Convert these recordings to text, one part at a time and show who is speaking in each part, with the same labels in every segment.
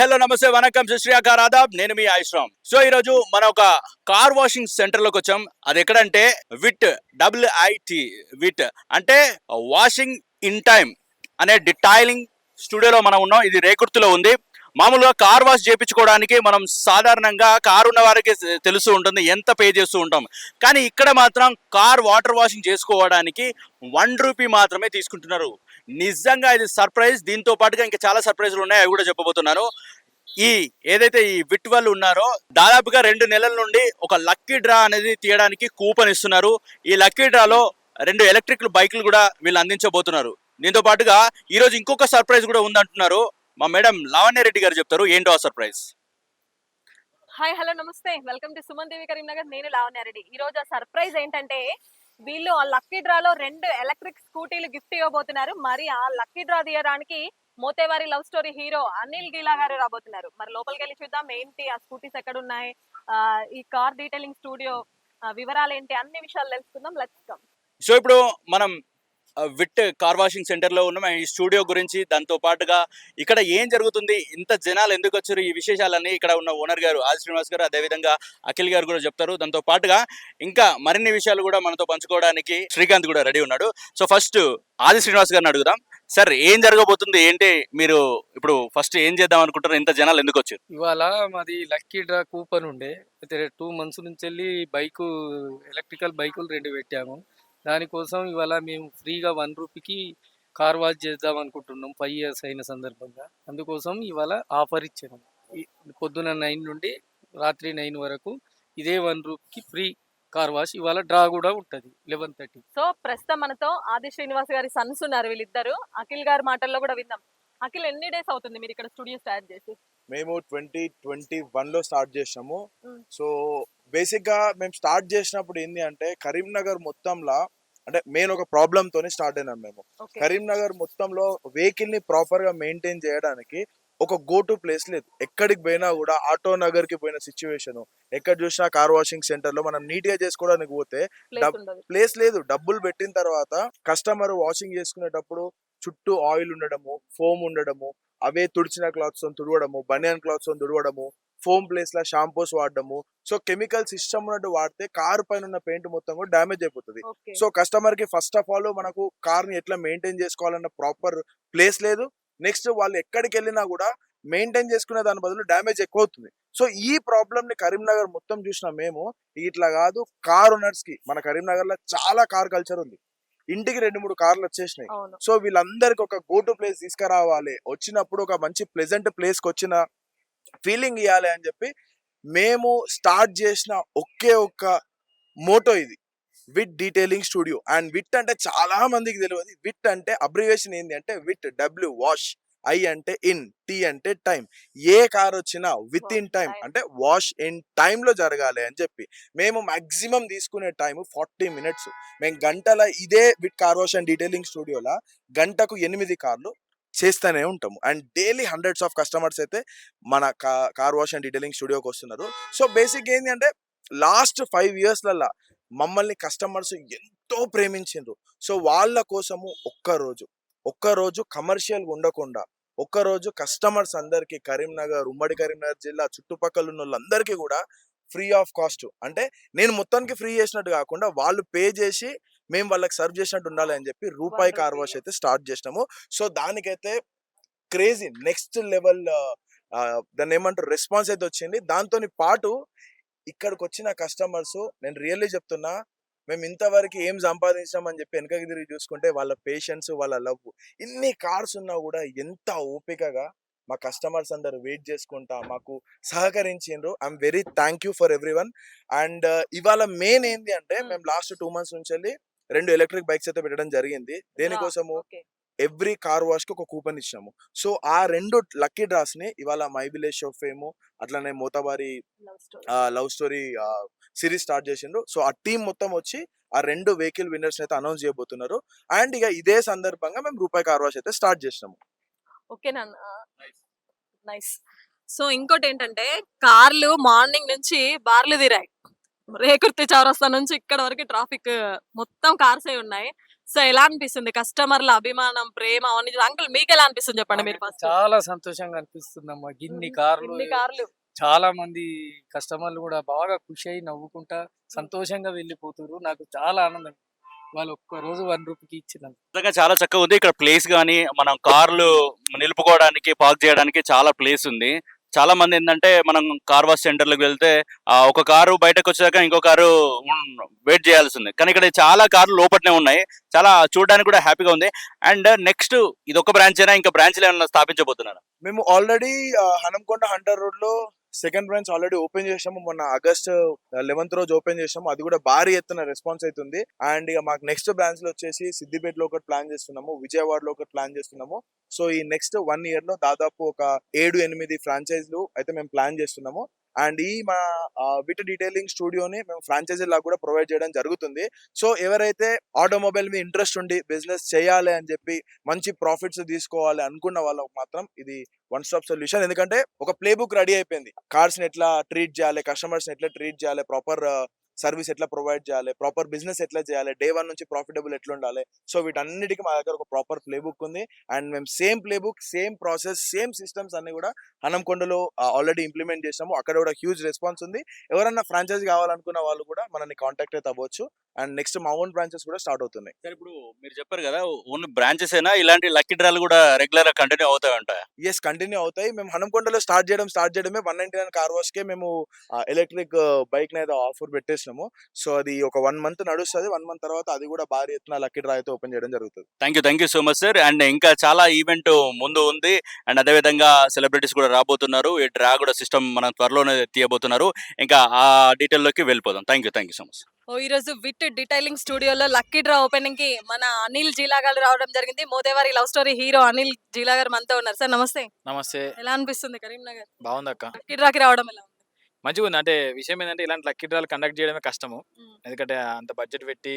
Speaker 1: Hello నమస్తే వనకం శ్రీయాకార్ ఆదాబ్ నేను మీ ఐశ్రామ్. So ఈరోజు మన ఒక కార్ వాషింగ్ సెంటర్లోకి వచ్చాం. అది ఎక్కడంటే wit W I T wit. అంటే వాషింగ్ ఇన్ టైమ్ అనే డిటైలింగ్ స్టూడియోలో మనం ఉన్నాం. ఇది రేకుర్తిలో ఉంది. మామూలుగా కార్ వాష్ చేయించుకోవడానికి మనం సాధారణంగా కార్ ఉన్న వారికి తెలుసు ఉంటుంది. ఎంత పే చేస్తూ ఉంటాం. కానీ ఇక్కడ మాత్రం కార్ వాటర్ వాషింగ్ చేసుకోవడానికి వన్ రూపీ మాత్రమే తీసుకుంటున్నారు. నిజంగా ఇది సర్ప్రైజ్. దీంతో పాటుగా ఇంకా చాలా సర్ప్రైజ్లు ఉన్నాయి. అవి కూడా చెప్పబోతున్నాను. ఈ ఏదైతే ఈ విట్ వాళ్ళు ఉన్నారో దాదాపుగా రెండు నెలల నుండి ఒక లక్కీ డ్రా అనేది తీయడానికి కూపన్ ఇస్తున్నారు. ఈ లక్కీ డ్రాలో రెండు ఎలక్ట్రిక్ బైకులు కూడా వీళ్ళు అందించబోతున్నారు. దీంతో పాటుగా ఈ రోజు ఇంకొక సర్ప్రైజ్ కూడా ఉందంటున్నారు. మా మేడం లావణ్య రెడ్డి గారు చెప్తారు ఏంటో ఆ సర్ప్రైజ్?
Speaker 2: హాయ్ హలో నమస్తే. Welcome to Suman Devi Karimnagar. నేను లావణ్యారెడ్డి ఈ రోజు ఆ సర్ప్రైజ్ ఏంటంటే వీళ్ళు ఆ లక్కీ డ్రాలో రెండు ఎలక్ట్రిక్ స్కూటీలు గిఫ్ట్ ఇవ్వబోతున్నారు. మరి ఆ లక్కీ డ్రా తీయడానికి Mothevari love story hero Anil Geela గారు రాబోతున్నారు. మరి లోపలికి వెళ్ళి చూద్దాం ఏంటి? ఆ స్కూటీస్ ఎక్కడ ఉన్నాయి ఈ కార్ డీటెయిలింగ్ స్టూడియో వివరాలు ఏంటి అన్ని విషయాలు తెలుసుకుందాం. లెట్స్ కమ్
Speaker 1: సో ఇప్పుడు మనం విట్ కార్ వాషింగ్ సెంటర్లో ఉన్నాం. ఈ స్టూడియో గురించి దాంతో పాటుగా ఇక్కడ ఏం జరుగుతుంది? ఇంత జనాలు ఎందుకు వచ్చారు? ఈ విశేషాలన్నీ ఇక్కడ ఉన్న ఓనర్ గారు ఆది శ్రీనివాస్ గారు అదేవిధంగా అఖిల్ గారు కూడా చెప్తారు. దాంతో పాటుగా ఇంకా మరిన్ని విషయాలు కూడా మనతో పంచుకోవడానికి శ్రీకాంత్ కూడా రెడీ ఉన్నాడు. సో ఫస్ట్ ఆది శ్రీనివాస్ గారిని అడుగుదాం. సార్ ఏం జరగబోతుంది? ఏంటి మీరు ఇప్పుడు ఫస్ట్ ఏం చేద్దాం అనుకుంటారు ఇంత జనాలు ఎందుకు వచ్చారు?
Speaker 3: ఇవాళ మాది లక్కీ డ్రా కూపన్ ఉండే. అయితే టూ మంత్స్ నుంచి వెళ్ళి బైకు ఎలక్ట్రికల్ బైకులు రెండు పెట్టాము. దానికోసం ఇవాళ మేము ఫ్రీగా వన్ రూపీకి కార్ వాష్ చేద్దాం అనుకుంటున్నాం ఫైవ్ ఇయర్స్ అయిన సందర్భంగా. అందుకోసం ఇవాళ ఆఫర్ ఇచ్చాము. ఈ పొద్దున నైన్ నుండి రాత్రి నైన్ వరకు ఇదే వన్ రూపీకి ఫ్రీ కార్ వాష్ ఇవాళ డ్రా కూడా ఉంటుంది లెవెన్ థర్టీ
Speaker 2: సో ప్రస్తుతం మనతో ఆది శ్రీనివాస్ గారి సన్స్ ఉన్నారు వీళ్ళిద్దరు. అఖిల్ గారి మాటల్లో కూడా విందాం. అఖిల్ ఎన్ని డేస్ అవుతుంది మీరు ఇక్కడ స్టూడియో స్టార్ట్ చేసి?
Speaker 4: మేము ట్వంటీ ట్వంటీ వన్లో స్టార్ట్ చేసినాము
Speaker 2: Mm.
Speaker 4: సో బేసిక్గా మేము స్టార్ట్ చేసినప్పుడు ఏంది అంటే కరీంనగర్ మొత్తంలో అంటే మెయిన్ ఒక ప్రాబ్లమ్ తోని స్టార్ట్ అయినాం మేము. కరీంనగర్ మొత్తంలో వెహికల్ని ప్రాపర్గా మెయింటైన్ చేయడానికి ఒక గో టు ప్లేస్ లేదు. ఎక్కడికి పోయినా కూడా ఆటో నగర్కి పోయిన సిచ్యువేషన్ ఎక్కడ చూసినా కార్ వాషింగ్ సెంటర్లో మనం నీట్గా చేసుకోవడానికి పోతే
Speaker 2: ప్లేస్
Speaker 4: లేదు. డబ్బులు పెట్టిన తర్వాత కస్టమర్ వాషింగ్ చేసుకునేటప్పుడు చుట్టూ ఆయిల్ ఉండడము ఫోమ్ ఉండడము అవే తుడిచిన క్లాత్స్ తుడవడము బనియన్ క్లాత్స్ తుడవడము ఫోమ్ ప్లేస్ లా షాంపూస్ వాడడము. సో కెమికల్ సిస్టమ్ ఉన్నట్టు వాడితే కార్ పైన ఉన్న పెయింట్ మొత్తం కూడా డ్యామేజ్ అయిపోతుంది. సో కస్టమర్కి ఫస్ట్ ఆఫ్ ఆల్ మనకు కార్ని ఎట్లా మెయింటైన్ చేసుకోవాలన్న ప్రాపర్ ప్లేస్ లేదు. నెక్స్ట్ వాళ్ళు ఎక్కడికి వెళ్ళినా కూడా మెయింటైన్ చేసుకునే దాని బదులు డ్యామేజ్ ఎక్కువ అవుతుంది సో ఈ ప్రాబ్లమ్ని కరీంనగర్ మొత్తం చూసిన మేము ఇట్లా కాదు కార్ ఓనర్స్కి మన కరీంనగర్లో చాలా కార్ కల్చర్ ఉంది. ఇంటికి రెండు మూడు కార్లు వచ్చేసినాయి. సో వీళ్ళందరికి ఒక గో టు ప్లేస్ తీసుకురావాలి. వచ్చినప్పుడు ఒక మంచి ప్లెజెంట్ ప్లేస్కి వచ్చిన ఫీలింగ్ ఇవ్వాలి అని చెప్పి మేము స్టార్ట్ చేసిన ఒకే ఒక్క మోటో ఇది. VIT detailing studio and VIT అంటే చాలా మందికి తెలియదు. విట్ అంటే అబ్రివేషన్ ఏంటి అంటే విట్ డబ్ల్యూ వాష్ ఐ అంటే ఇన్ టీ అంటే టైం ఏ కార్ వచ్చినా విత్ ఇన్ టైం. అంటే వాష్ ఇన్ టైం లో జరగాలి అని చెప్పి. మేము మాక్సిమం తీసుకునే టైం ఫార్టీ మినిట్స్ మేము గంటల ఇదే with car wash and detailing స్టూడియోలో గంటకు ఎనిమిది కార్లు చేస్తూనే ఉంటాము. And daily hundreds of customers అయితే మన కార్ వాష్ అండ్ డీటెయిలింగ్ స్టూడియోకి వస్తున్నారు. సో బేసిక్ ఏంటి అంటే లాస్ట్ ఫైవ్ ఇయర్స్లల్లా మమ్మల్ని కస్టమర్స్ ఎంతో ప్రేమించిండ్రు. సో వాళ్ళ కోసము ఒక్క రోజు ఒక్క రోజు కమర్షియల్ ఉండకుండా ఒక్క రోజు కస్టమర్స్ అందరికి కరీంనగర్ ఉమ్మడి కరీంనగర్ జిల్లా చుట్టుపక్కల ఉన్న వాళ్ళందరికీ కూడా ఫ్రీ ఆఫ్ కాస్ట్. అంటే నేను మొత్తానికి ఫ్రీ చేసినట్టు కాకుండా వాళ్ళు పే చేసి మేము వాళ్ళకి సర్వ్ చేసినట్టు ఉండాలి అని చెప్పి రూపాయి కార్ వాష్ అయితే స్టార్ట్ చేసినాము. సో దానికైతే క్రేజీ నెక్స్ట్ లెవెల్ దాన్ని ఏమంటారు? రెస్పాన్స్ అయితే వచ్చింది. దాంతో పాటు ఇక్కడికి వచ్చిన కస్టమర్స్ నేను రియల్లీ చెప్తున్నా మేము ఇంతవరకు ఏం సంపాదించామని చెప్పి వెనకకి తిరిగి చూసుకుంటే వాళ్ళ పేషెన్స్ వాళ్ళ లవ్ ఇన్ని కార్స్ ఉన్నా కూడా ఎంత ఓపికగా మా కస్టమర్స్ అందరు వెయిట్ చేసుకుంటా మాకు సహకరించిండ్రు. I'm very thank you for every and ఇవాళ మెయిన్ ఏంటి అంటే. మేము లాస్ట్ టూ మంత్స్ నుంచి వెళ్ళి రెండు ఎలక్ట్రిక్ బైక్స్ అయితే పెట్టడం జరిగింది. దేనికోసము? ఎవ్రీ కార్ వాష్కి ఒక కూపన్ ఇచ్చాము. సో ఆ రెండు లక్కీ డ్రాస్ని ఇవాళ మైబిలే షో ఫేమ్ అట్లానే Mothabari
Speaker 2: love story.
Speaker 4: Series start చేసిండ్రు. సో ఆ టీం మొత్తం వచ్చి ఆ రెండు వెహికల్ విన్నర్స్ అయితే అనౌన్స్ చేయబోతున్నారు. అండ్ ఇక ఇదే సందర్భంగా మేము రూపాయి కార్ వాష్ అయితే స్టార్ట్ చేసినాము.
Speaker 2: Okay nice. సో ఇంకోటి ఏంటంటే కార్లు మార్నింగ్ నుంచి బార్లు తీరాయి. రేకుర్తి చౌరస్తా నుంచి ఇక్కడ వరకు ట్రాఫిక్ మొత్తం కార్సే ఉన్నాయి. సో ఎలా అనిపిస్తుంది? కస్టమర్ల అభిమానం ప్రేమ అవన్నీ అంకుల్ మీకు ఎలా అనిపిస్తుంది చెప్పండి మీరు ఫస్ట్?
Speaker 3: చాలా సంతోషంగా అనిపిస్తుందమ్మా. గిన్ని కార్లు
Speaker 2: కార్లు.
Speaker 3: చాలా మంది కస్టమర్లు కూడా బాగా ఖుషి అయి నవ్వుకుంటా సంతోషంగా వెళ్ళిపోతారు నాకు చాలా ఆనందం. వాళ్ళు ఒక్క రోజు వన్ రూపీకి
Speaker 1: నిజంగా చాలా చక్కగా ఉంది. ఇక్కడ ప్లేస్ కానీ మనం కార్లు నిలుపుకోవడానికి పార్క్ చేయడానికి చాలా ప్లేస్ ఉంది. చాలా మంది ఏంటంటే మనం కార్ వాష్ సెంటర్లకు వెళ్తే ఒక కారు బయటకు వచ్చాక ఇంకో కారు వెయిట్ చేయాల్సి ఉంది కానీ ఇక్కడ చాలా కార్లు లోపలనే ఉన్నాయి. చాలా చూడడానికి కూడా హ్యాపీగా ఉంది. అండ్ నెక్స్ట్ ఇది ఒక బ్రాంచ్ అయినా ఇంకా బ్రాంచ్లు ఏమైనా స్థాపించబోతున్నారు?
Speaker 4: మేము ఆల్రెడీ హనంకొండ హంటర్ రోడ్లో సెకండ్ బ్రాంచ్ ఆల్రెడీ ఓపెన్ చేసాము. మొన్న ఆగస్ట్ లెవెన్త్ రోజు ఓపెన్ చేసాము. అది కూడా భారీ ఎత్తున రెస్పాన్స్ అవుతుంది అండ్ ఇక మాకు నెక్స్ట్ బ్రాంచ్లో వచ్చేసి సిద్దిపేటలో ఒకటి ప్లాన్ చేస్తున్నాము. విజయవాడలో ఒకటి ప్లాన్ చేస్తున్నాము. సో ఈ నెక్స్ట్ వన్ ఇయర్లో దాదాపు ఒక ఏడు ఎనిమిది ఫ్రాంచైజ్లు అయితే మేము ప్లాన్ చేస్తున్నాము. అండ్ ఈ మా విట్ డీటెయిలింగ్ స్టూడియోని మేము ఫ్రాంచైజీ లాగా కూడా ప్రొవైడ్ చేయడం జరుగుతుంది. సో ఎవరైతే ఆటోమొబైల్ మీద ఇంట్రెస్ట్ ఉండి బిజినెస్ చేయాలి అని చెప్పి మంచి ప్రాఫిట్స్ తీసుకోవాలి అనుకున్న వాళ్ళకు మాత్రం ఇది వన్ స్టాప్ సొల్యూషన్. ఎందుకంటే ఒక ప్లే బుక్ రెడీ అయిపోయింది. కార్స్ని ఎట్లా ట్రీట్ చేయాలి కస్టమర్స్ని ఎట్లా ట్రీట్ చేయాలి ప్రాపర్ సర్వీస్ ఎట్లా ప్రొవైడ్ చేయాలి? ప్రాపర్ బిజినెస్ ఎట్లా చేయాలి? డే వన్ నుంచి ప్రాఫిటబుల్ ఎట్లా ఉండాలి సో వీటన్నిటికీ మా దగ్గర ఒక ప్రాపర్ ప్లే బుక్ ఉంది. అండ్ మేము same play book same process same systems అన్ని కూడా హనంకొండలో ఆల్రెడీ ఇంప్లిమెంట్ చేసాము అక్కడ కూడా హ్యూజ్ రెస్పాన్స్ ఉంది. ఎవరన్నా ఫ్రాంచైజ్ కావాలనుకున్న వాళ్ళు కూడా మనల్ని కాంటాక్ట్ అయితే అవ్వచ్చు. అండ్ నెక్స్ట్ మా ఓన్ బ్రాంచెస్ కూడా స్టార్ట్ అవుతున్నాయి.
Speaker 1: సరే ఇప్పుడు మీరు చెప్పారు కదా ఓన్లీ బ్రాంచెస్ అయినా ఇలాంటి లక్కీ డ్రాలు కూడా రెగ్యులర్గా కంటిన్యూ అవుతాయి ఉంటాయి
Speaker 4: ఎస్ కంటిన్యూ అవుతాయి. మేము హనంకొండలో స్టార్ట్ చేయడం స్టార్ట్ చేయడమే one ninety nine car wash కే మేము ఎలక్ట్రిక్ బైక్ మీద ఆఫర్ పెట్టేసినాము సో అది ఒక వన్ మంత్ నడుస్తుంది. వన్ మంత్ తర్వాత అది కూడా భారీ ఎత్తున లక్కీ డ్రా అయితే ఓపెన్ చేయడం జరుగుతుంది.
Speaker 1: Thank you thank you so much sir. And ఇంకా చాలా ఈవెంట్ ముందు ఉంది. అండ్ అదేవిధంగా సెలబ్రిటీస్ కూడా రాబోతున్నారు. ఈ డ్రా కూడా సిస్టమ్ మనం త్వరలోనే తీయబోతున్నారు. ఇంకా ఆ డీటెయిల్లోకి వెళ్ళిపోదాం. Thank you thank you so much
Speaker 2: ఓ ఈ రోజు విట్ డీటైలింగ్ స్టూడియోలో లక్కీ డ్రా ఓపెనింగ్కి మన అనిల్ జీలా గారు రావడం జరిగింది. మోదేవారి love story hero Anil Jeela గారు మనతో ఉన్నారు. సార్ నమస్తే.
Speaker 5: నమస్తే.
Speaker 2: ఎలా అనిపిస్తుంది కరీంనగర్?
Speaker 5: బాగుంది అక్క
Speaker 2: లక్కీ డ్రాకి రావడం ఎలా
Speaker 5: మంచిగా ఉంది. అంటే విషయం ఏంటంటే ఇలాంటి లక్కీ డ్రాలు కండక్ట్ చేయడమే కష్టము. ఎందుకంటే అంత బడ్జెట్ పెట్టి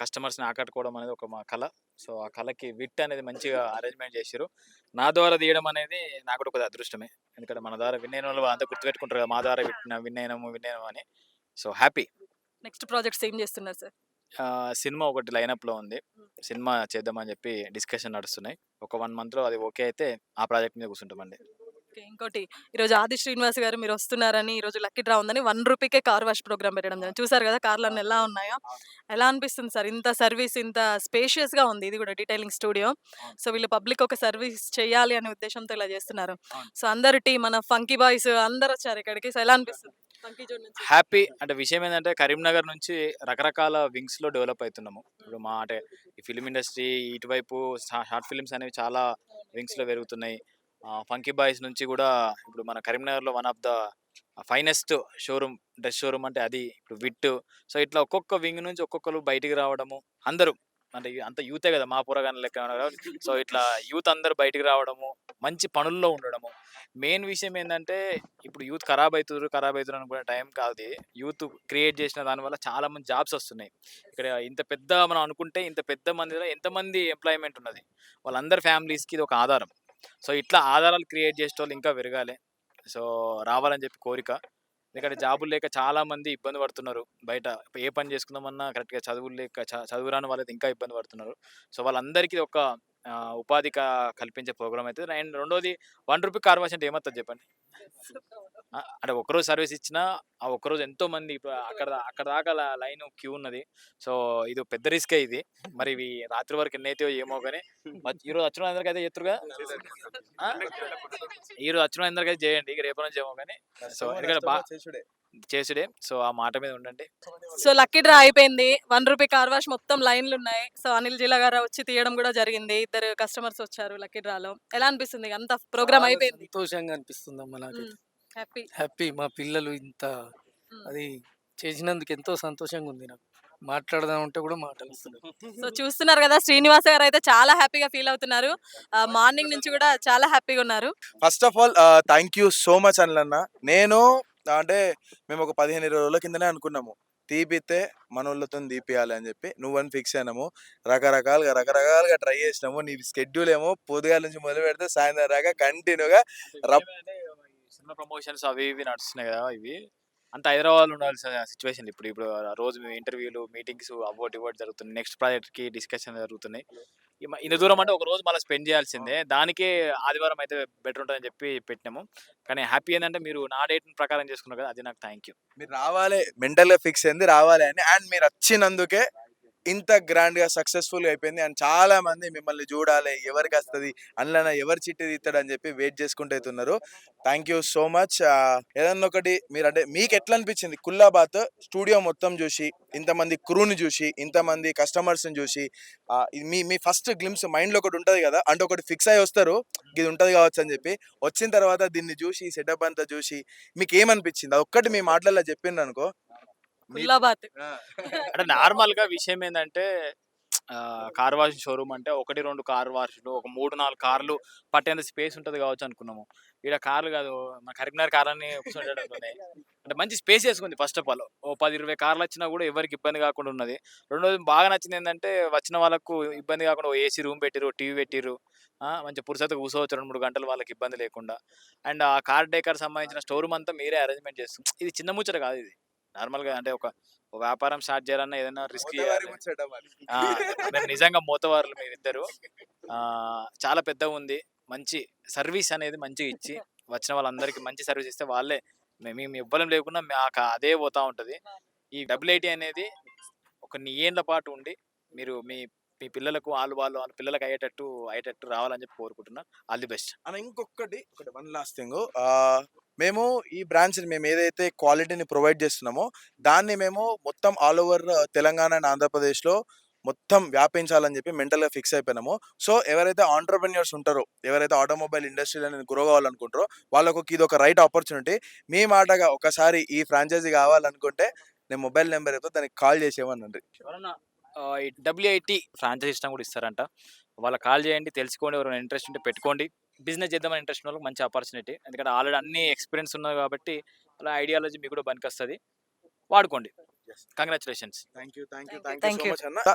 Speaker 5: కస్టమర్స్ని ఆకట్టుకోవడం అనేది ఒక మా కళ. సో ఆ కళకి విట్ అనేది మంచిగా అరేంజ్మెంట్ చేశారు నా ద్వారా తీయడం అనేది నాకు కూడా ఒక అదృష్టమే. ఎందుకంటే మన ద్వారా విన్ అయిన వాళ్ళు అంతా గుర్తుపెట్టుకుంటారు కదా మా ద్వారా విన్ విన్ అయినాము విన్ అయినాము అని. So happy.
Speaker 2: నెక్స్ట్ ప్రాజెక్ట్స్ ఏం చేస్తున్నారు సార్?
Speaker 5: సినిమా ఒకటి లైనప్లో ఉంది. సినిమా చేద్దామని చెప్పి డిస్కషన్ నడుస్తున్నాయి. ఒక వన్ మంత్లో అది ఓకే అయితే ఆ ప్రాజెక్ట్ మీద కూర్చుంటామండి.
Speaker 2: ఓకే, ఇంకోటి ఈ రోజు ఆది శ్రీనివాస్ గారు మీరు వస్తున్నారని ఈ రోజు లక్కీ డ్రా ఉందని వన్ రూపీకే కార్ వాష్ ప్రోగ్రామ్ పెట్టడం జరిగింది. చూసారు కదా కార్లు అన్ని ఎలా ఉన్నాయో? ఎలా అనిపిస్తుంది సార్? ఇంత సర్వీస్ ఇంత స్పేషియస్గా ఉంది ఇది కూడా డీటెయిలింగ్ స్టూడియో. సో వీళ్ళు పబ్లిక్ ఒక సర్వీస్ చేయాలి అనే ఉద్దేశంతో ఇలా చేస్తున్నారు. సో అందరు టీ మన ఫంకీ బాయ్స్ అందరు వచ్చారు ఇక్కడికి. సో ఎలా అనిపిస్తుంది
Speaker 5: హ్యాపీ అంటే విషయం ఏంటంటే కరీంనగర్ నుంచి రకరకాల వింగ్స్లో డెవలప్ అవుతున్నాము ఇప్పుడు మా అంటే ఈ ఫిలిం ఇండస్ట్రీ ఇటువైపు షార్ట్ ఫిల్మ్స్ అనేవి చాలా వింగ్స్లో పెరుగుతున్నాయి. ఫంకీ బాయ్స్ నుంచి కూడా ఇప్పుడు మన కరీంనగర్లో one of the finest showroom dress showroom అంటే అది ఇప్పుడు విట్ సో ఇట్లా ఒక్కొక్క వింగ్ నుంచి ఒక్కొక్కరు బయటికి రావడము అందరూ అంటే అంత యూతే కదా మా పురగాన లెక్క సో ఇట్లా యూత్ అందరు బయటికి రావడము మంచి పనుల్లో ఉండడము. మెయిన్ విషయం ఏంటంటే ఇప్పుడు యూత్ ఖరాబ్ అవుతున్నారు ఖరాబ్ అవుతున్నారు అనుకునే టైం కాదు. యూత్ క్రియేట్ చేసిన దానివల్ల చాలా మంది జాబ్స్ వస్తున్నాయి. ఇక్కడ ఇంత పెద్ద మనం అనుకుంటే ఇంత పెద్ద మందిలో ఎంతమంది ఎంప్లాయ్మెంట్ ఉన్నది? వాళ్ళందరి ఫ్యామిలీస్కి ఇది ఒక ఆధారం. సో ఇట్లా ఆధారాలు క్రియేట్ చేసే వాళ్ళు ఇంకా పెరగాలి. సో రావాలని చెప్పి కోరిక. ఎందుకంటే జాబులు లేక చాలా మంది ఇబ్బంది పడుతున్నారు బయట. ఏ పని చేసుకుందామన్నా కరెక్ట్గా చదువులు లేక చ- చదువు రాని వాళ్ళైతే ఇంకా ఇబ్బంది పడుతున్నారు. సో వాళ్ళందరికీ ఒక ఆ, ఉపాధి క- కల్పించే ప్రోగ్రామ్ అయితే అండ్ రెండోది వన్ రూపీ కార్ అంటే ఏమవుతుంది చెప్పండి? ఆ, అంటే ఒక్కరోజు సర్వీస్ ఇచ్చినా ఆ ఒక్కరోజు ఎంతో మంది ఇప్పుడు అక్కడ దా- అక్కడ దాకా లైన్ క్యూ ఉన్నది. సో ఇది పెద్ద రిస్కే ఇది. మరి ఇవి రాత్రి వరకు ఎన్ని అవుతాయో ఏమో కానీ ఈ రోజు వచ్చిన అందరికీ అయితే చెప్తారుగా. ఆ? ఈ రోజు వచ్చిన అందరికీ అయితే చేయండి ఇక రేపు నుంచి ఏమో కానీ సో ఎందుకంటే బాగా చేసుడే. సో ఆ మాట మీద ఉండండి.
Speaker 2: సో లక్కీ డ్రా అయిపోయింది. వన్ రూపీ కార్ వాష్ మొత్తం లైన్లు ఉన్నాయి. సో అనిల్ జిల్లా గారు వచ్చి తీయడం కూడా జరిగింది. ఇద్దరు కస్టమర్స్ వచ్చారు లక్కీ డ్రాలో. ఎలా అనిపిస్తుంది? అంత ప్రోగ్రామ్
Speaker 3: చాలా
Speaker 2: అయిపోయింది.
Speaker 3: సంతోషంగా అనిపిస్తుందమ్మా నాకు
Speaker 2: హ్యాపీ.
Speaker 3: హ్యాపీ మా పిల్లలు ఇంత అది చేసినందుకు ఎంతో సంతోషంగా ఉంది నాకు. మాట్లాడదాం అంటే కూడా మాటలు వస్తున్నాయి.
Speaker 2: సో చూస్తున్నారు కదా శ్రీనివాస గారు అయితే చాలా హ్యాపీగా ఫీల్ అవుతున్నారు. మార్నింగ్ నుంచి కూడా చాలా హ్యాపీగా ఉన్నారు.
Speaker 4: First of all thank you so much అనిలన్న నేను అంటే మేము ఒక పదిహేను ఇరవై రోజుల కిందనే అనుకున్నాము. తీపితే మన వాళ్ళతో తీపియాలి అని చెప్పి నువ్వని ఫిక్స్ అయినాము. రకరకాలుగా రకరకాలుగా ట్రై చేసినాము. నీ స్కెడ్యూల్ ఏమో పొద్దుగాల నుంచి మొదలు పెడితే సాయంత్రం దాకా కంటిన్యూగా రప్-
Speaker 5: సినిమా ప్రమోషన్స్ అవి ఇవి నడుస్తున్నాయి కదా ఇవి. అంత హైదరాబాద్ ఉండాల్సిన సిచ్యువేషన్ ఇప్పుడు ఇప్పుడు రోజు ఇంటర్వ్యూలు మీటింగ్స్ అవ్వటి ఇవ్వటి జరుగుతున్నాయి. నెక్స్ట్ ప్రాజెక్ట్కి డిస్కషన్ జరుగుతున్నాయి. ఇన్ని ఇంత దూరం అంటే ఒక రోజు మళ్ళీ స్పెండ్ చేయాల్సిందే. దానికే ఆదివారం అయితే బెటర్ ఉంటుందని చెప్పి పెట్టినాము. కానీ హ్యాపీ ఏంటంటే మీరు నా డేట్ ప్రకారం చేసుకున్నారు కదా అది నాకు థ్యాంక్ యూ
Speaker 4: మీరు రావాలి మెంటల్గా ఫిక్స్ అయింది రావాలి అని. అండ్ మీరు వచ్చినందుకే ఇంత గ్రాండ్గా సక్సెస్ఫుల్ అయిపోయింది. అండ్ చాలా మంది మిమ్మల్ని చూడాలి ఎవరికి వస్తుంది అందులో ఎవరు చిట్టి తీస్తాడు అని చెప్పి వెయిట్ చేసుకుంటూ అవుతున్నారు థ్యాంక్ యూ సో మచ్. ఏదన్నా ఒకటి మీరు అంటే మీకు ఎట్లా అనిపించింది? కుల్లాబాత్ స్టూడియో మొత్తం చూసి ఇంతమంది క్రూని చూసి ఇంతమంది కస్టమర్స్ని చూసి మీ మీ ఫస్ట్ గ్లిమ్స్ మైండ్లో ఒకటి ఉంటుంది కదా అంటే ఒకటి ఫిక్స్ అయ్యి వస్తారు ఇది ఉంటుంది కావచ్చు అని చెప్పి. వచ్చిన తర్వాత దీన్ని చూసి సెటప్ అంతా చూసి మీకు ఏమనిపించింది? అది ఒక్కటి మీ మాటలలో చెప్పిండ్రు అనుకో
Speaker 5: అంటే నార్మల్గా విషయం ఏంటంటే కార్ వాష్ షోరూమ్ అంటే ఒకటి రెండు కార్ వాష్లు ఒక మూడు నాలుగు కార్లు పట్టేంత స్పేస్ ఉంటుంది కావచ్చు అనుకున్నాము. ఇక్కడ కార్లు కాదు మా కరీంనగర్ కార్లని కూర్చుంటే అంటే మంచి స్పేస్ వేసుకుంది ఫస్ట్ ఆఫ్ ఆల్. ఓ పది ఇరవై కార్లు వచ్చినా కూడా ఎవరికి ఇబ్బంది కాకుండా ఉన్నది. రెండోది బాగా నచ్చింది ఏంటంటే వచ్చిన వాళ్ళకు ఇబ్బంది కాకుండా ఓ ఏసీ రూమ్ పెట్టిరు టీవీ పెట్టిరు ఆ, మంచి పురుసతకు కూర్చోవచ్చు రెండు మూడు గంటలు వాళ్ళకి ఇబ్బంది లేకుండా. అండ్ ఆ కార్ డేకర్ సంబంధించిన స్టోర్ రూమ్ అంతా మీరే అరేంజ్మెంట్ చేస్తుంది ఇది చిన్న ముచ్చట కాదు ఇది. నార్మల్గా అంటే ఒక వ్యాపారం స్టార్ట్ చేయాలన్నా ఏదైనా రిస్క్
Speaker 4: మరి.
Speaker 5: నిజంగా మూతవారులు మీరిద్దరు ఆ, చాలా పెద్దగా ఉంది. మంచి సర్వీస్ అనేది మంచిగా ఇచ్చి వచ్చిన వాళ్ళందరికీ మంచి సర్వీస్ ఇస్తే వాళ్ళే మేము ఇవ్వడం లేకుండా మాకు అదే పోతా ఉంటుంది. ఈ డబుల్ ఐటీ అనేది ఒక నీ ఏళ్ళ పాటు ఉండి మీరు మీ మీ పిల్లలకు వాళ్ళు వాళ్ళు వాళ్ళ పిల్లలకు అయ్యేటట్టు అయ్యేటట్టు రావాలని చెప్పి కోరుకుంటున్నా. All the best.
Speaker 4: ఇంకొకటి ఒకటి వన్ లాస్ట్ థింగ్. మేము ఈ బ్రాంచ్ని మేము ఏదైతే క్వాలిటీని ప్రొవైడ్ చేస్తున్నామో దాన్ని మేము మొత్తం ఆల్ ఓవర్ తెలంగాణ అండ్ ఆంధ్రప్రదేశ్లో మొత్తం వ్యాపించాలని చెప్పి మెంటల్గా ఫిక్స్ అయిపోయినాము. సో ఎవరైతే ఆంటర్ప్రెన్యూర్స్ ఉంటారో ఎవరైతే ఆటోమొబైల్ ఇండస్ట్రీలో నేను గ్రో కావాలనుకుంటారో వాళ్ళకు ఇది ఒక రైట్ ఆపర్చునిటీ. మీ మాటగా ఒకసారి ఈ ఫ్రాంచైజీ కావాలనుకుంటే నేను మొబైల్ నెంబర్ అయితే దానికి కాల్ చేసేమనండి
Speaker 5: ఎవరన్నా డబ్ల్యూఐటి ఫ్రాంచైజ్ ఇష్టం కూడా ఇస్తారంట. వాళ్ళ కాల్ చేయండి తెలుసుకోండి ఎవరైనా ఇంట్రెస్ట్ ఉంటే పెట్టుకోండి. బిజినెస్ చేద్దామని ఇంట్రెస్ట్ ఉన్న వాళ్ళకి మంచి ఆపర్చునిటీ. ఎందుకంటే ఆల్రెడీ అన్ని ఎక్స్పీరియన్స్ ఉన్నది కాబట్టి అలా ఐడియాలజీ మీకు కూడా పనికొస్తుంది. వాడుకోండి. కంగ్రాచులేషన్స్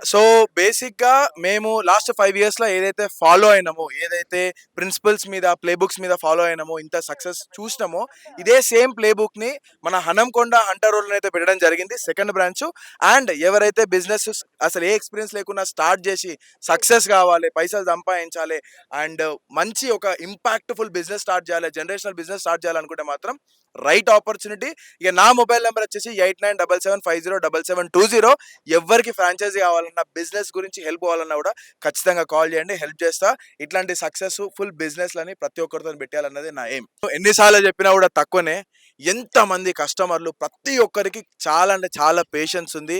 Speaker 4: సో బేసిక్గా మేము లాస్ట్ ఫైవ్ ఇయర్స్లో ఏదైతే ఫాలో అయినామో ఏదైతే ప్రిన్సిపల్స్ మీద ప్లే బుక్స్ మీద ఫాలో అయినామో ఇంత సక్సెస్ చూసినామో ఇదే సేమ్ ప్లే బుక్ని మన హనంకొండ హంటర్ రోల్ అయితే పెట్టడం జరిగింది సెకండ్ బ్రాంచ్ అండ్ ఎవరైతే బిజినెస్ అసలు ఏ ఎక్స్పీరియన్స్ లేకుండా స్టార్ట్ చేసి సక్సెస్ కావాలి పైసలు సంపాదించాలి అండ్ మంచి ఒక ఇంపాక్ట్ఫుల్ బిజినెస్ స్టార్ట్ చేయాలి జనరేషనల్ బిజినెస్ స్టార్ట్ చేయాలనుకుంటే మాత్రం రైట్ ఆపర్చునిటీ. ఇక నా మొబైల్ నెంబర్ వచ్చేసి eight nine double seven five zero double seven two zero. ఎవరికి ఫ్రాంచైజీ కావాలన్నా బిజినెస్ గురించి హెల్ప్ కావాలన్నా కూడా ఖచ్చితంగా కాల్ చేయండి హెల్ప్ చేస్తా. ఇట్లాంటి సక్సెస్ ఫుల్ బిజినెస్లని ప్రతి ఒక్కరితో పెట్టాలన్నది నా ఏం ఎన్నిసార్లు చెప్పినా కూడా తక్కువనే. ఎంతమంది కస్టమర్లు ప్రతి ఒక్కరికి చాలా అంటే చాలా పేషెన్స్ ఉంది.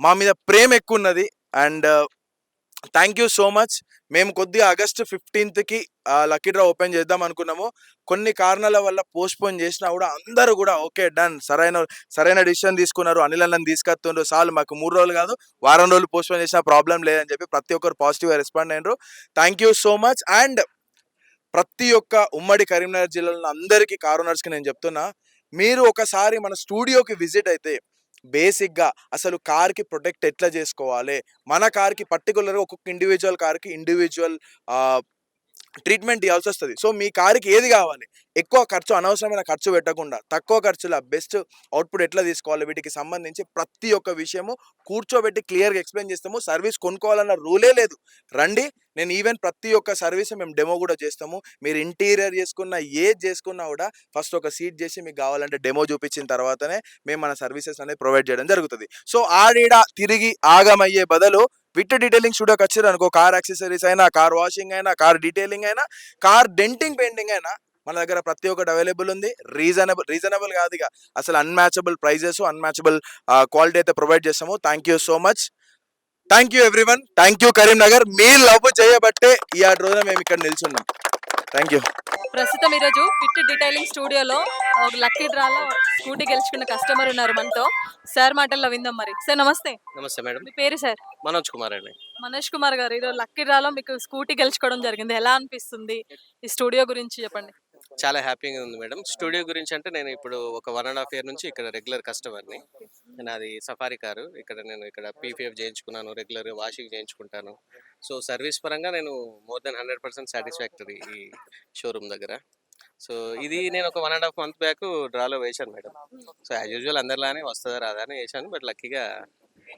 Speaker 4: మా మీద ప్రేమ ఎక్కువ ఉన్నది and thank you so much మేము కొద్దిగా ఆగస్ట్ ఫిఫ్టీన్త్కి లక్కీ డ్రా ఓపెన్ చేద్దాం అనుకున్నాము. కొన్ని కారణాల వల్ల పోస్ట్పోన్ చేసినా కూడా అందరూ కూడా ఓకే డన్ సరైన సరైన డిసిషన్ తీసుకున్నారు. అనిల్ అన్నని తీసుకొస్తుండ్రు. చాలు మాకు మూడు రోజులు కాదు. వారం రోజులు పోస్ట్పోన్ చేసినా ప్రాబ్లం లేదని చెప్పి ప్రతి ఒక్కరు పాజిటివ్గా రెస్పాండ్ అయినారు. Thank you so much and ప్రతి ఒక్క ఉమ్మడి కరీంనగర్ జిల్లాలో అందరికీ కారోనర్స్కి నేను చెప్తున్నా. మీరు ఒకసారి మన స్టూడియోకి విజిట్ అయితే బేసిక్గా అసలు కార్కి ప్రొటెక్ట్ ఎట్లా చేసుకోవాలి? మన కార్కి పర్టికులర్గా ఒక్కొక్క ఇండివిజువల్ కార్కి ఇండివిజువల్ ట్రీట్మెంట్ ఇవ్వాల్సి వస్తుంది. సో మీ కార్కి ఏది కావాలి? ఎక్కువ ఖర్చు అనవసరమైన ఖర్చు పెట్టకుండా తక్కువ ఖర్చుల బెస్ట్ అవుట్పుట్ ఎట్లా తీసుకోవాలి? వీటికి సంబంధించి ప్రతి ఒక్క విషయము కూర్చోబెట్టి క్లియర్గా ఎక్స్ప్లెయిన్ చేస్తాము. సర్వీస్ కొనుక్కోవాలన్న రూలే లేదు. రండి. నేను ఈవెన్ ప్రతి ఒక్క సర్వీస్ మేము డెమో కూడా చేస్తాము. మీరు ఇంటీరియర్ చేసుకున్న ఏది చేసుకున్నా కూడా ఫస్ట్ ఒక సీట్ చేసి మీకు కావాలంటే డెమో చూపించిన తర్వాతనే మేము మన సర్వీసెస్ అనేది ప్రొవైడ్ చేయడం జరుగుతుంది. సో ఆడీడ తిరిగి ఆగమయ్యే బదులు విట్ డీటెయిలింగ్ స్టూడియోకి వచ్చారు అనుకో కార్ యాక్సెసరీస్ అయినా కార్ వాషింగ్ అయినా కార్ డీటెయిలింగ్ అయినా కార్ డెంటింగ్ పెయింటింగ్ అయినా మన దగ్గర ప్రతి ఒక్కటి అవైలబుల్ ఉంది. రీజనబుల్ రీజనబుల్ కాదు ఇక. అసలు అన్మ్యాచబుల్ ప్రైజెస్ అన్మ్యాచబుల్ క్వాలిటీ అయితే ప్రొవైడ్ చేస్తాము. Thank you so much thank you everyone thank you Karimnagar మీరు లవ్ చేయబట్టే ఈ ఆరు రోజున మేము ఇక్కడ నిల్చున్నాం. థ్యాంక్ యూ
Speaker 2: ప్రస్తుతం ఈరోజు ఫిట్ డీటెయిలింగ్ స్టూడియోలో ఒక లక్కీ డ్రాలో స్కూటీ గెలుచుకున్న కస్టమర్ ఉన్నారు మనతో. సార్ మాటల్లో విందాం మరి. సార్ నమస్తే.
Speaker 6: నమస్తే మేడం.
Speaker 2: మీ పేరు సార్
Speaker 6: మనోజ్ కుమార్ అండి.
Speaker 2: మనోజ్ కుమార్ గారు ఈరోజు లక్కీ డ్రాలో మీకు స్కూటీ గెలుచుకోవడం జరిగింది. ఎలా అనిపిస్తుంది? ఈ స్టూడియో గురించి చెప్పండి.
Speaker 6: చాలా హ్యాపీగా ఉంది మేడం. స్టూడియో గురించి అంటే నేను ఇప్పుడు ఒక వన్ అండ్ హాఫ్ ఇయర్ నుంచి ఇక్కడ రెగ్యులర్ కస్టమర్ని నాది సఫారీ కారు. ఇక్కడ నేను ఇక్కడ పీపీఎఫ్ చేయించుకున్నాను రెగ్యులర్గా వాషింగ్ చేయించుకుంటాను. సో సర్వీస్ పరంగా నేను more than hundred percent satisfactory ఈ షోరూమ్ దగ్గర. సో ఇది నేను ఒక one and half month back డ్రాలో వేశాను మేడం. సో యాజ్ యూజువల్ అందరిలానే వస్తుందా రాదా అని వేశాను బట్ లక్కీగా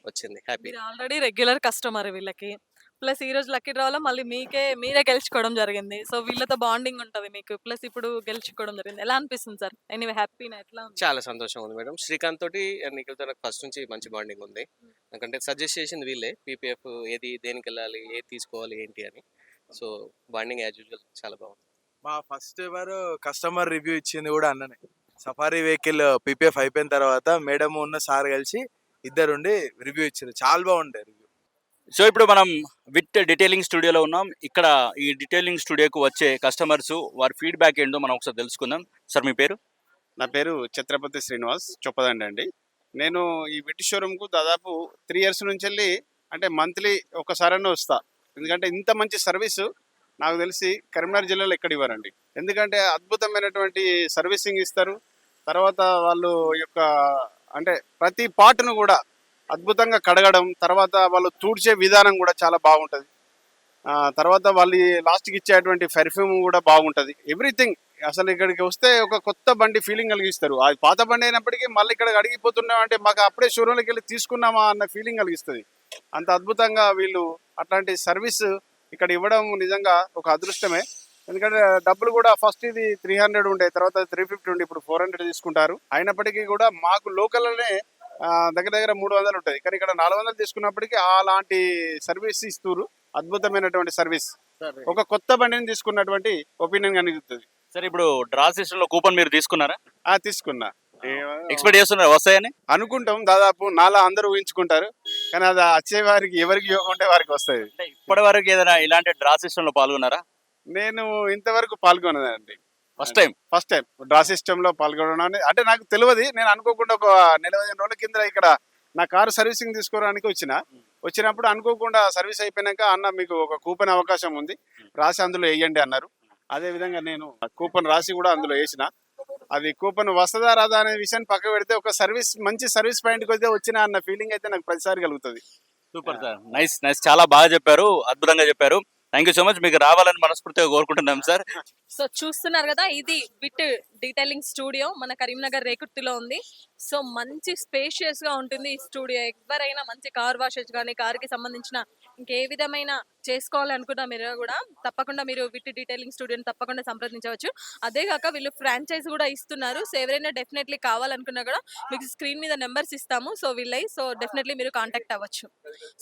Speaker 6: వచ్చింది. హ్యాపీ.
Speaker 2: ఆల్రెడీ రెగ్యులర్ కస్టమర్ వీళ్ళకి. ప్లస్ ఈ రోజు లక్కీ డ్రాలో మళ్ళీ మీకే మీరే గెలుచుకోవడం జరిగింది. సో వీళ్ళతో బాండింగ్ ఉంటది మీకు. ప్లస్ ఇప్పుడు గెలుచుకోవడం జరిగింది. ఎలా అనిపిస్తుంది సార్? ఎనీవే హ్యాపీనా ఎట్లా ఉంది?
Speaker 6: చాలా సంతోషం ఉంది మేడం. శ్రీకాంత్ తోటి నిఖిల్తో నాకు ఫస్ట్ నుంచి మంచి బాండింగ్ ఉంది. ఎందుకంటే సజెస్ట్ చేసింది వీళ్ళే. పీపీఎఫ్ ఏది దేనికి వెళ్ళాలి ఏది తీసుకోవాలి ఏంటి అని. సో బాండింగ్ యాజ్ యూజువల్ చాలా బాగుంది.
Speaker 4: మా ఫస్ట్ ఎవరు కస్టమర్ రివ్యూ ఇచ్చింది కూడా అన్ననే. సఫారీ వెహికల్ పీపీఎఫ్ అయిపోయిన తర్వాత మేడం ఉన్న సార్ కలిసి ఇద్దరుండి రివ్యూ ఇచ్చారు. చాలా బాగుండే రివ్యూ
Speaker 1: సో ఇప్పుడు మనం విత్ డీటెయిలింగ్ స్టూడియోలో ఉన్నాం. ఇక్కడ ఈ డీటెయిలింగ్ స్టూడియోకు వచ్చే కస్టమర్స్ వారి ఫీడ్బ్యాక్ ఏంటో మనం ఒకసారి తెలుసుకుందాం. సార్ మీ పేరు?
Speaker 7: నా పేరు ఛత్రపతి శ్రీనివాస్ చొప్పదండి అండి. నేను ఈ విట్ షోరూమ్కు దాదాపు త్రీ ఇయర్స్ నుంచి వెళ్ళి అంటే మంత్లీ ఒకసారనే వస్తా. ఎందుకంటే ఇంత మంచి సర్వీసు నాకు తెలిసి కరీంనగర్ జిల్లాలో ఎక్కడ ఇవ్వరండి. ఎందుకంటే అద్భుతమైనటువంటి సర్వీసింగ్ ఇస్తారు. తర్వాత వాళ్ళు యొక్క అంటే ప్రతి పార్ట్ను కూడా అద్భుతంగా కడగడం తర్వాత వాళ్ళు తూడ్చే విధానం కూడా చాలా బాగుంటుంది. తర్వాత వాళ్ళు లాస్ట్కి ఇచ్చేటువంటి పెర్ఫ్యూమ్ కూడా బాగుంటుంది. ఎవ్రీథింగ్ అసలు ఇక్కడికి వస్తే ఒక కొత్త బండి ఫీలింగ్ కలిగిస్తారు. అది పాత బండి అయినప్పటికీ మళ్ళీ ఇక్కడ అడిగిపోతున్నాం అంటే మాకు అప్పుడే షోరూంలోకి వెళ్ళి తీసుకున్నామా అన్న ఫీలింగ్ కలిగిస్తుంది. అంత అద్భుతంగా వీళ్ళు అట్లాంటి సర్వీస్ ఇక్కడ ఇవ్వడం నిజంగా ఒక అదృష్టమే. ఎందుకంటే డబ్బులు కూడా ఫస్ట్ ఇది త్రీ హండ్రెడ్ ఉండే తర్వాత త్రీ ఫిఫ్టీ ఉండే ఇప్పుడు ఫోర్ హండ్రెడ్ తీసుకుంటారు. అయినప్పటికీ కూడా మాకు లోకల్లోనే దగ్గర దగ్గర మూడు వందలు ఉంటుంది కానీ ఇక్కడ నాలుగు వందలు తీసుకున్నప్పటికీ అలాంటి సర్వీస్ ఇస్తారు అద్భుతమైనటువంటి సర్వీస్. ఒక కొత్త బండిని తీసుకున్నటువంటి ఒపీనియన్ కనిపిస్తుంది
Speaker 1: సార్ ఇప్పుడు డ్రా సిస్టంలో కూపన్ మీరు తీసుకున్నారా?
Speaker 7: ఆ తీసుకున్నా.
Speaker 1: ఎక్స్పెక్ట్ చేస్తున్నారు? వస్తాయని?
Speaker 7: అనుకుంటాం. దాదాపు నాలా అందరూ ఊహించుకుంటారు. కానీ అది వచ్చే వారికి ఎవరికి యోగం ఉంటే వారికి వస్తుంది.
Speaker 1: అంటే ఇప్పటి వరకు ఏదైనా ఇలాంటి డ్రా సిస్టంలో పాల్గొన్నారా?
Speaker 7: నేను ఇంతవరకు పాల్గొనదండి
Speaker 1: first time
Speaker 7: first time draw సిస్టమ్లో పాల్గొనడం అంటే నాకు తెలియదు. నేను అనుకోకుండా ఒక నెల రోజుల కింద ఇక్కడ నా కారు సర్వీసింగ్ తీసుకోవడానికి వచ్చిన. వచ్చినప్పుడు అనుకోకుండా సర్వీస్ అయిపోయినాక అన్న మీకు ఒక కూపన్ అవకాశం ఉంది. రాసి అందులో వేయండి అన్నారు. అదే విధంగా నేను కూపన్ రాసి కూడా అందులో వేసిన. అది కూపన్ వస్తుందా రాదా అనే విషయాన్ని పక్క పెడితే ఒక సర్వీస్ మంచి సర్వీస్ పాయింట్కి వస్తే వచ్చిన అన్న ఫీలింగ్ అయితే నాకు ప్రతిసారి కలుగుతుంది.
Speaker 1: సూపర్ సార్ నైస్ నైస్ చాలా బాగా చెప్పారు. అద్భుతంగా చెప్పారు. థ్యాంక్ యూ సో మచ్ మీకు రావాలని మనస్ఫూర్తిగా కోరుకుంటున్నాం సార్
Speaker 2: సో చూస్తున్నారు కదా ఇది విత్ డీటెయిలింగ్ స్టూడియో మన కరీంనగర్ రేకుర్తిలో ఉంది. సో మంచి స్పేషియస్గా ఉంటుంది ఈ స్టూడియో ఎవరైనా మంచి కార్ వాషెస్ కానీ కార్కి సంబంధించిన ఇంకే విధమైన చేసుకోవాలనుకున్న మీరు కూడా తప్పకుండా మీరు విత్ డీటెయిలింగ్ స్టూడియోని తప్పకుండా సంప్రదించవచ్చు. అదే కాక వీళ్ళు ఫ్రాంచైజ్ కూడా ఇస్తున్నారు. సో ఎవరైనా డెఫినెట్లీ కావాలనుకున్నా కూడా మీకు స్క్రీన్ మీద నెంబర్స్ ఇస్తాము. సో వీళ్ళై సో డెఫినెట్లీ మీరు కాంటాక్ట్ అవ్వచ్చు.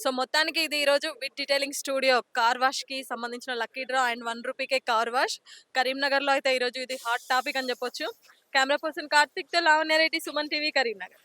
Speaker 2: సో మొత్తానికి ఇది ఈరోజు విత్ డీటెయిలింగ్ స్టూడియో కార్ వాష్కి సంబంధించిన లక్కీ డ్రా అండ్ వన్ రూపీకే కార్ వాష్ కరీంనగర్లో అయితే ఈరోజు ఇది హాట్ టాపిక్ అని చెప్పొచ్చు. కెమెరా పర్సన్ కార్తిక్తో లావణ్యారెడ్డి సుమన్ టీవీ కరీంనగర్.